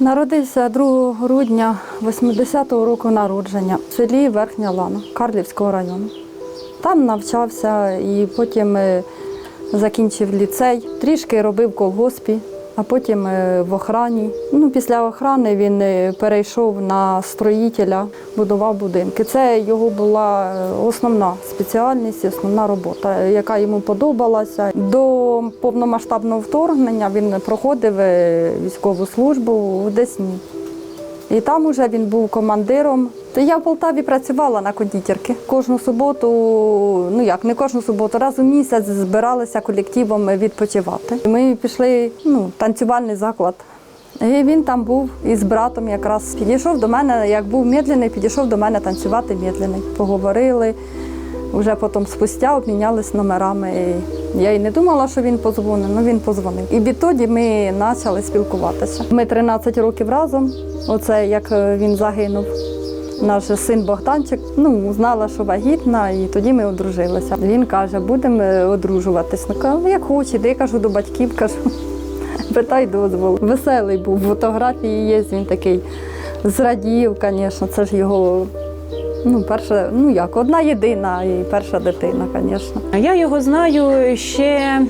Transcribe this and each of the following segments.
Народився 2 грудня 80-го року народження в селі Верхня Лана Карлівського району. Там навчався і потім е, закінчив ліцей, трішки робив в колгоспі, а потім е, в охрані. Ну, після охрани він е, перейшов на строїтеля, будував будинки. Це його була е, основна спеціальність, основна робота, яка йому подобалася. До повномасштабного вторгнення він проходив військову службу в Десні. І там уже він був командиром. Я в Полтаві працювала на кондитерки. Кожну суботу, ну як не кожну суботу, раз у місяць збиралися колективом відпочивати. Ми пішли ну, танцювальний заклад. І він там був із братом якраз підійшов до мене, як був медленний, підійшов до мене танцювати медленний. Поговорили. Вже потім спустя обмінялись номерами. І Я й не думала, що він позвонить, але він позвонив. І відтоді ми почали спілкуватися. Ми 13 років разом. Оце як е, він загинув. Наш син Богданчик, ну, знала, що вагітна, і тоді ми одружилися. Він каже, будемо е, одружуватись. Ну, кажу, як хочете, я кажу до батьків, кажу, питай дозвол. Веселий був, фотографії є, він такий зрадів, звісно, це ж його ну, перша, ну як, одна єдина і перша дитина, звісно. Я його знаю ще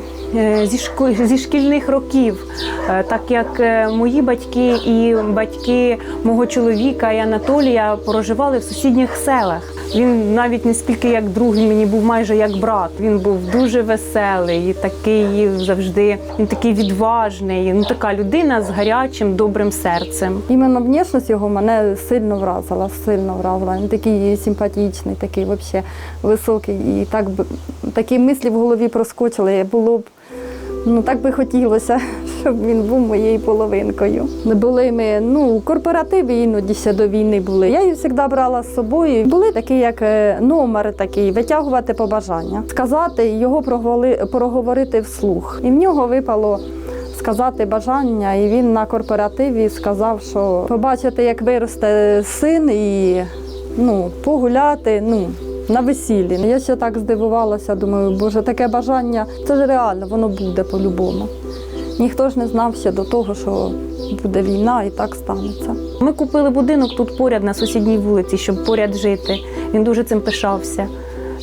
зі, шко- зі шкільних років, Е, так як е, мої батьки і батьки мого чоловіка і Анатолія проживали в сусідніх селах. Він навіть не скільки як друг, він мені був майже як брат. Він був дуже веселий, і такий завжди. Він такий відважний. Ну така людина з гарячим, добрим серцем. Іменно внешність його мене сильно вразила, сильно вразила. Він такий симпатичний, такий взагалі високий. І так би такі мислі в голові проскочили. Було б ну так би хотілося, щоб він був моєю половинкою. Були ми ну корпоративи іноді ще до війни були. Я її завжди брала з собою. Були такі, як е, номер такий, витягувати побажання, сказати його проговори- проговорити вслух. І в нього випало сказати бажання, і він на корпоративі сказав, що побачити, як виросте син, і ну, погуляти. Ну, на весіллі. Я ще так здивувалася, думаю, боже, таке бажання, це ж реально, воно буде по-любому. Ніхто ж не знав ще до того, що буде війна і так станеться. Ми купили будинок тут поряд на сусідній вулиці, щоб поряд жити. Він дуже цим пишався.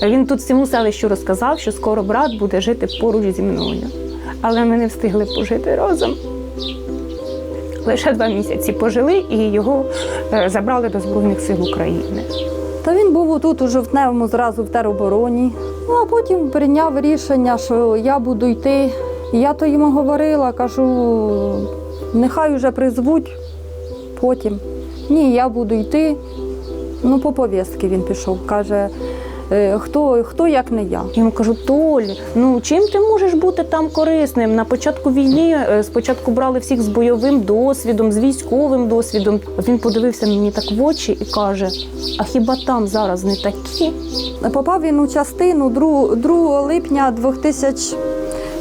Він тут всьому селищу розказав, що скоро брат буде жити поруч зі мною. Але ми не встигли пожити разом. Лише два місяці пожили і його е, забрали до Збройних сил України. Та він був тут у жовтневому зразу в теробороні. Ну а потім прийняв рішення, що я буду йти. Я то йому говорила, кажу, нехай вже призвуть потім. Ні, я буду йти. Ну, по пов'язки він пішов, каже. «Е, хто хто як не я. Я йому кажу, Толь, ну чим ти можеш бути там корисним? На початку війни е, спочатку брали всіх з бойовим досвідом, з військовим досвідом. Він подивився мені так в очі і каже: А хіба там зараз не такі? Попав він у частину 2 липня 2000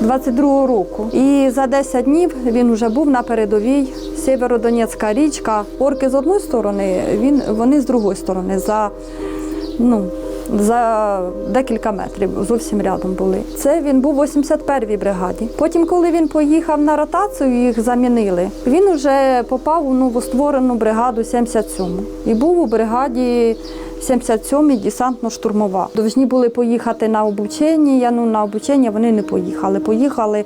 22-го року. І за 10 днів він вже був на передовій. Сєвєродонецька річка. Орки з однієї сторони, він вони з другої сторони. За ну за декілька метрів зовсім рядом були. Це він був у 81-й бригаді. Потім, коли він поїхав на ротацію, їх замінили. Він вже попав у новостворену бригаду 77-му і був у бригаді 77-й десантно-штурмова. Должні були поїхати на обучення. Ну на обучення вони не поїхали. Поїхали,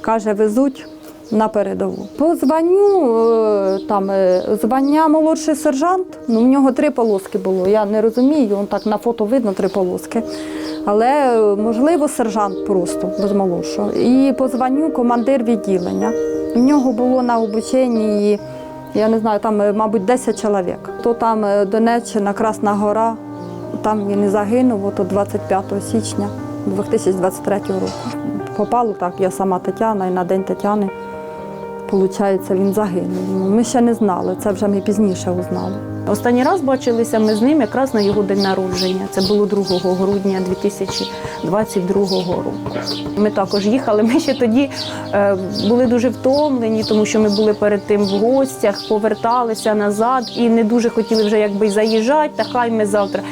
каже, везуть. На передову. По званню е, там е, звання молодший сержант. Ну в нього три полоски було. Я не розумію, он так на фото видно три полоски. Але е, можливо сержант просто без молодшого. І по званню командир відділення. В нього було на обученні, я не знаю, там, мабуть, 10 чоловік. То там Донеччина, Красна Гора, там він і загинув, ото 25 січня 2023 року. Попало так, я сама Тетяна, і на День Тетяни, виходить, він загинув. Ну, Ми ще не знали, це вже ми пізніше узнали. Останній раз бачилися ми з ним якраз на його день народження. Це було 2 грудня 2022 року. Ми також їхали. Ми ще тоді е, були дуже втомлені, тому що ми були перед тим в гостях, поверталися назад і не дуже хотіли вже якби й заїжджати, та хай ми завтра.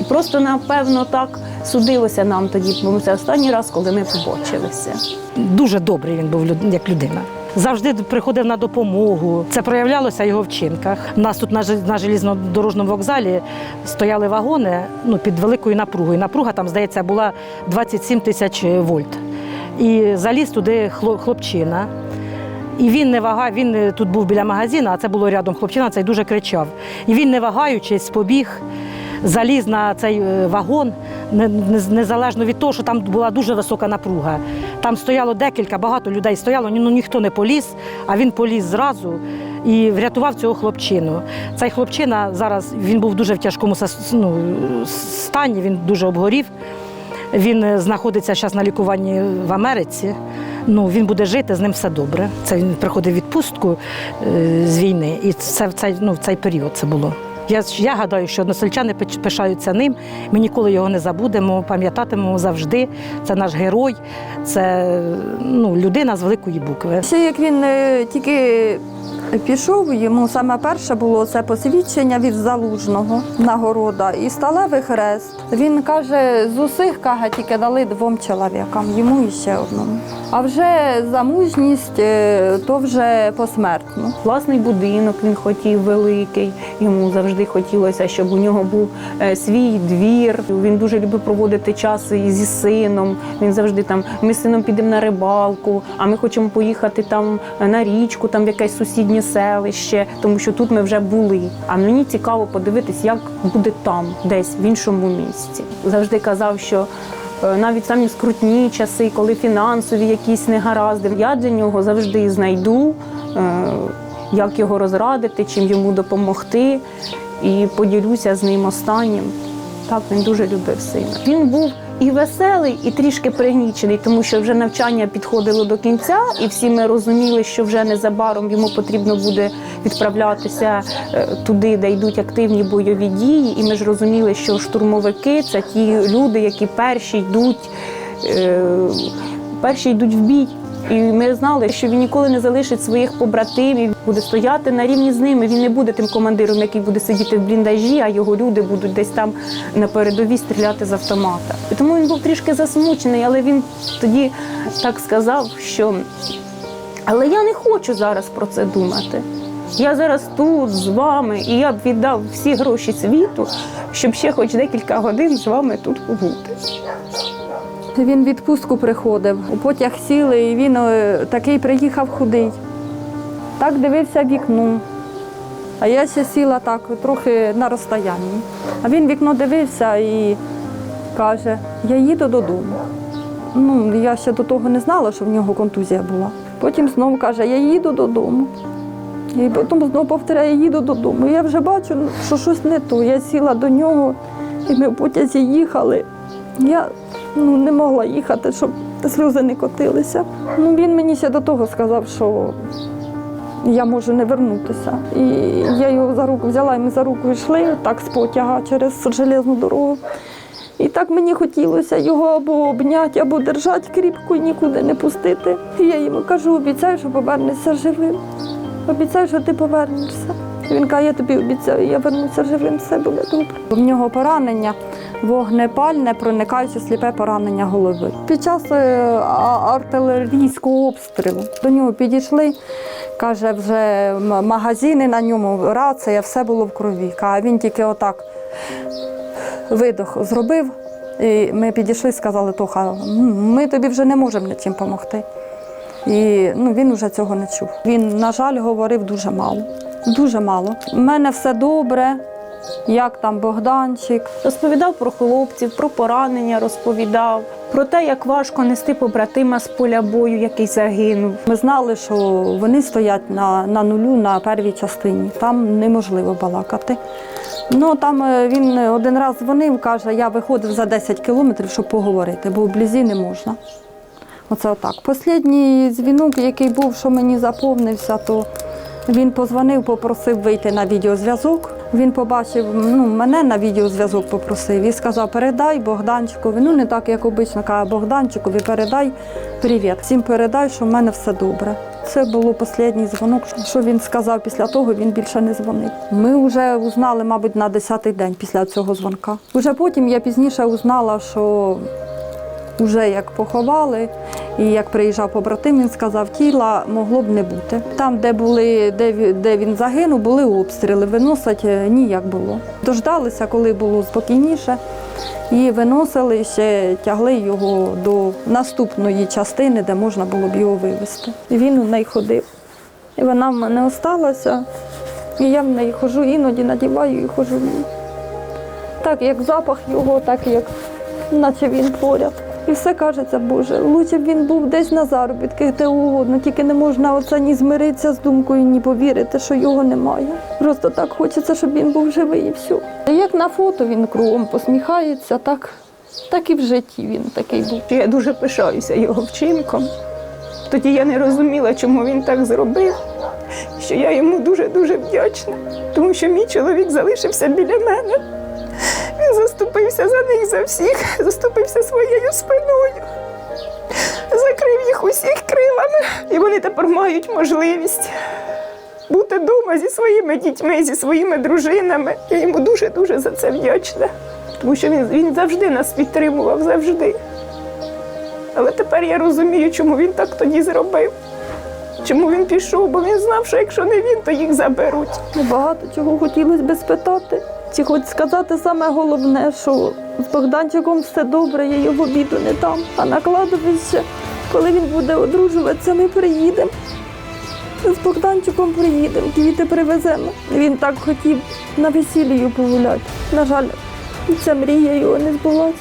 І просто напевно так судилося нам тоді, бо це останній раз, коли ми побачилися. Дуже добрий він був як людина. Завжди приходив на допомогу. Це проявлялося в його вчинках. У нас тут на жел- на желізнодорожному вокзалі стояли вагони ну, під великою напругою. Напруга там, здається, була 27 тисяч вольт. І заліз туди хло- хлопчина. І він не вага, він е, тут був біля магазину, а це було рядом хлопчина, цей дуже кричав. І він, не вагаючись, побіг, заліз на цей е, вагон, не- не- незалежно від того, що там була дуже висока напруга. Там стояло декілька, багато людей стояло, ну ніхто не поліз, а він поліз зразу і врятував цього хлопчину. Цей хлопчина зараз він був дуже в тяжкому ну, стані, він дуже обгорів. Він е, знаходиться зараз на лікуванні в Америці. Ну, він буде жити, з ним все добре. Це він приходив відпустку е, з війни, і це в цей, ну, в цей період це було. Я, я гадаю, що односельчани пишаються ним. Ми ніколи його не забудемо, пам'ятатимемо завжди. Це наш герой, це ну, людина з великої букви. Все як він е, тільки пішов, йому саме перше було це посвідчення від залужного нагорода і сталевий хрест. Він каже, з усіх каже, тільки дали двом чоловікам, йому і ще одному. А вже за мужність е, то вже посмертно. Власний будинок він хотів великий. Йому завжди хотілося, щоб у нього був е, свій двір. Він дуже любив проводити час зі сином. Він завжди там ми з сином підемо на рибалку, а ми хочемо поїхати там е, на річку, там в якесь сусіднє селище, тому що тут ми вже були. А мені цікаво подивитись, як буде там, десь в іншому місці. Завжди казав, що. Е, Навіть самі скрутні часи, коли фінансові якісь негаразди, я для нього завжди знайду, е, як його розрадити, чим йому допомогти, і поділюся з ним останнім. Так, він дуже любив сина. Він був і веселий, і трішки пригнічений, тому що вже навчання підходило до кінця, і всі ми розуміли, що вже незабаром йому потрібно буде відправлятися е, туди, де йдуть активні бойові дії. І ми ж розуміли, що штурмовики це ті люди, які перші йдуть, е, перші йдуть в бій. І ми знали, що він ніколи не залишить своїх побратимів, буде стояти на рівні з ними. Він не буде тим командиром, який буде сидіти в бліндажі, а його люди будуть десь там на передовій стріляти з автомата. І тому він був трішки засмучений, але він тоді так сказав, що але я не хочу зараз про це думати. Я зараз тут з вами, і я б віддав всі гроші світу, щоб ще хоч декілька годин з вами тут побути. Він відпустку приходив, у потяг сіли, і він е, такий приїхав худий. Так дивився вікно. А я ще сіла так, трохи на розстоянні. А він вікно дивився і каже, я їду додому. Ну, я ще до того не знала, що в нього контузія була. Потім знову каже, я їду додому. І потім знову повторяє, я їду додому. І я вже бачу, що щось не то. Я сіла до нього, і ми в потязі їхали. Я ну, не могла їхати, щоб сльози не котилися. Ну, він мені ще до того сказав, що я можу не вернутися. І я його за руку взяла, і ми за руку йшли так з потяга через железну дорогу. І так мені хотілося його або обняти, або держати кріпко і нікуди не пустити. І я йому кажу, обіцяю, що повернешся живим. Обіцяю, що ти повернешся. Він каже, я тобі обіцяю, я вернуся живим, все буде добре. В нього поранення вогнепальне, проникаюче сліпе поранення голови. Під час е, артилерійського обстрілу до нього підійшли. Каже, вже магазини на ньому, рація, все було в крові. А він тільки отак видох зробив. І ми підійшли сказали, Тоха, ми тобі вже не можемо нічим допомогти. І ну, він вже цього не чув. Він, на жаль, говорив дуже мало. Дуже мало. У мене все добре, як там Богданчик. Розповідав про хлопців, про поранення розповідав, про те, як важко нести побратима з поля бою, який загинув. Ми знали, що вони стоять на, на нулю на первій частині. Там неможливо балакати. Ну там е, він один раз дзвонив, каже, я виходив за 10 кілометрів, щоб поговорити, бо вблизі не можна. Оце отак. Послідній дзвінок, який був, що мені заповнився, то він позвонив, попросив вийти на відеозв'язок. Він побачив ну, мене на відеозв'язок попросив і сказав, передай Богданчикові. Ну не так, як обично, каже Богданчикові, передай привіт. Всім передай, що в мене все добре. Це було останній дзвонок. Що він сказав після того, він більше не дзвонив. Ми вже узнали, мабуть, на 10-й день після цього дзвонка. Уже потім я пізніше узнала, що Уже як поховали, і як приїжджав побратим, він сказав, тіла могло б не бути. Там, де були, де, де він загинув, були обстріли. Виносить е, ніяк було. Дождалися, коли було спокійніше, і виносили ще тягли його до наступної частини, де можна було б його вивезти. І він у неї ходив. І вона в мене осталася. І я в неї ходжу, іноді надіваю і ходжу. Так як запах його, так як наче він поряд. І все кажеться, Боже, лучше б він був десь на заробітках, де угодно, тільки не можна оце ні змиритися з думкою, ні повірити, що його немає. Просто так хочеться, щоб він був живий і все. Як на фото він кругом посміхається, так, так і в житті він такий був. Я дуже пишаюся його вчинком. Тоді я не розуміла, чому він так зробив, що я йому дуже-дуже вдячна, тому що мій чоловік залишився біля мене. Заступився за них за всіх, заступився своєю спиною, закрив їх усіх крилами, і вони тепер мають можливість бути вдома зі своїми дітьми, зі своїми дружинами. Я йому дуже-дуже за це вдячна, тому що він, він завжди нас підтримував, завжди. Але тепер я розумію, чому він так тоді зробив. Чому він пішов, бо він знав, що якщо не він, то їх заберуть. Багато чого хотілося би спитати. Чи хоч сказати саме головне, що з Богданчиком все добре, я його біду не дам. А на кладовище, коли він буде одружуватися, ми приїдемо. З Богданчиком приїдемо, квіти привеземо. Він так хотів на весіллі погуляти. На жаль, ця мрія його не збулася.